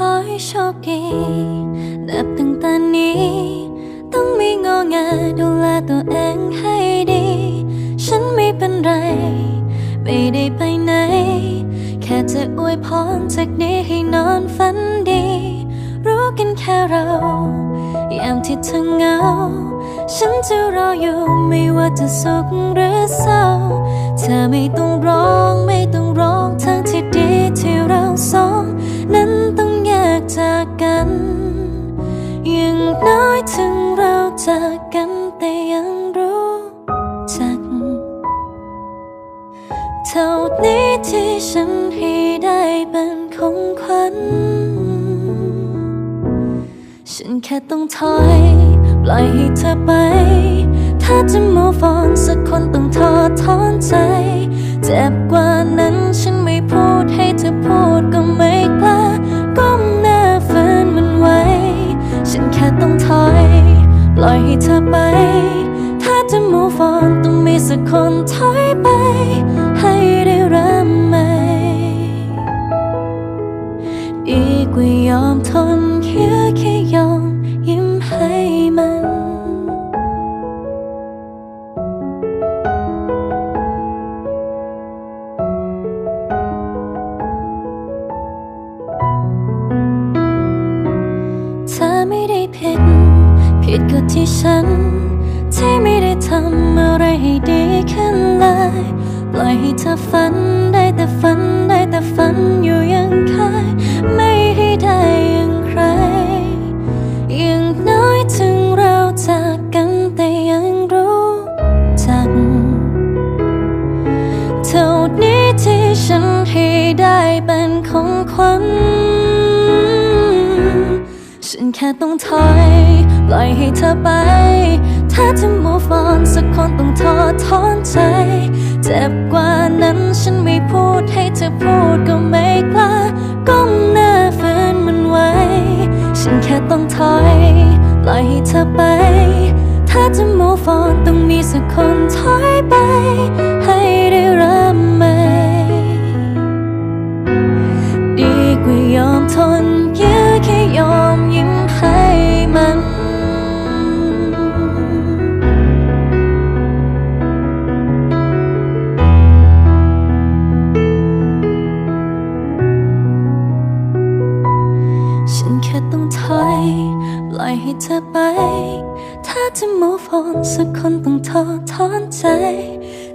ขอให้โชคดีนับตั้งแต่นี้ ต้องไม่งอแงดูแลตัวเองให้ดี ฉันไม่เป็นไร ไม่ได้ไปไหน แค่จะอวยพรจากนี้ให้นอนฝันดี รู้กันแค่เรา ยามที่เธอเหงา ฉันจะรออยู่ไม่ว่าจะสุขหรือเศร้า เธอไม่ต้องร้องไม่ต้องร้อง น้อยถึงเราจากกันแต่ยังรู้จัก เท่านี้ที่ฉันให้ได้เป็นของขวัญ ฉันแค่ต้องถอย ปล่อยให้เธอไป ถ้าจะ move on สักคนต้องทอดถอนใจ เจ็บกว่านั้นฉัน อยให้เธอไป ถ้าจะ move on ต้องมีสักคนถอยไปให้ ผิดก็ที่ฉัน ที่ไม่ได้ทำอะไรให้ดีขึ้นเลย ปล่อยให้เธอฝันได้แต่ฝันได้แต่ฝันอยู่อยังเคยไม่ให้ได้อย่างใคร อย่างน้อยถึงเราจากกันแต่ยังรู้จักเท่านี้ที่ฉันให้ได้เป็นของขวัญฉันแค่ต้องถอย ปล่อยให้เธอไป ถ้าจะ move on สักคนต้องทอดถอนใจ เจ็บกว่านั้นฉันไม่พูดให้เธอพูดก็ไม่กล้า ก้มหน้าฝืนมันไว้ ฉันแค่ต้องถอย ปล่อยให้เธอไป ถ้าจะ move on ต้องมีสักคน เธอไป ถ้าจะ move on สักคนต้องทอดถอนใจ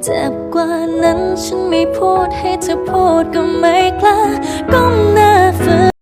เจ็บกว่านั้นฉันไม่พูดให้เธอพูดก็ไม่กล้าก้มหน้าฝืน